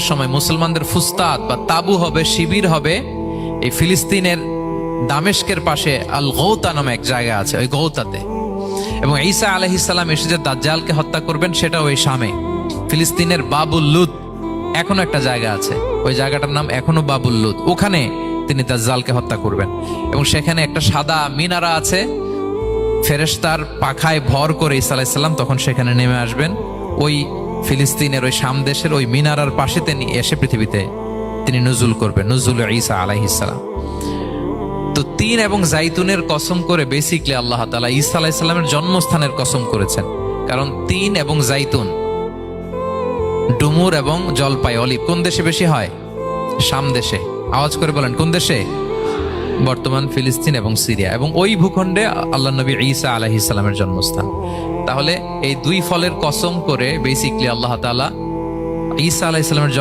সময় মুসলমানদের ফুস্তাদ বা তাবু হবে, শিবির হবে, এই ফিলিস্তিনের দামেস্কের পাশে আল গৌতা নামে এক জায়গা আছে, ওই গৌতাতে। এবং ঈসা আলহিসাল্লাম এসে যে দাজ্জালকে হত্যা করবেন সেটা ওই শামে। ফিলিস্তিনের বাবুল লুত এখনও একটা জায়গা আছে, ওই জায়গাটার নাম এখনও বাবুল লুত। ওখানে তিনি দাজ্জালকে হত্যা করবেন। এবং সেখানে একটা সাদা মিনারা আছে, ফেরেশতার পাখায় ভর করে ঈসা আলাইসাল্লাম তখন সেখানে নেমে আসবেন। ওই ফিলিস্তিনের ওই শাম দেশের ওই মিনারার পাশে তিনি এসে পৃথিবীতে তিনি নজুল করবেন, নজুল ঈসা আলাইহিসাল্লাম তো তিন এবং জাইতুনের কসম করে বেসিকলি আল্লাহ তালা ঈসা আলাইসাল্লামের জন্মস্থানের কসম করেছেন। কারণ তিন এবং জাইতুন, ডুমুর এবং জলপাই, অলিভ, কোন দেশে বেশি হয়? শাম দেশে। আওয়াজ করে বলেন, কোন দেশে? বর্তমান ফিলিস্তিন এবং সিরিয়া এবং ওই ভূখণ্ডে আল্লাহ নবী ঈসা আলাহি ইসলামের জন্মস্থান। তাহলে এই দুই ফলের কসম করে বেসিকলি আল্লাহ তালা ঈসা আলাহ ইসলামের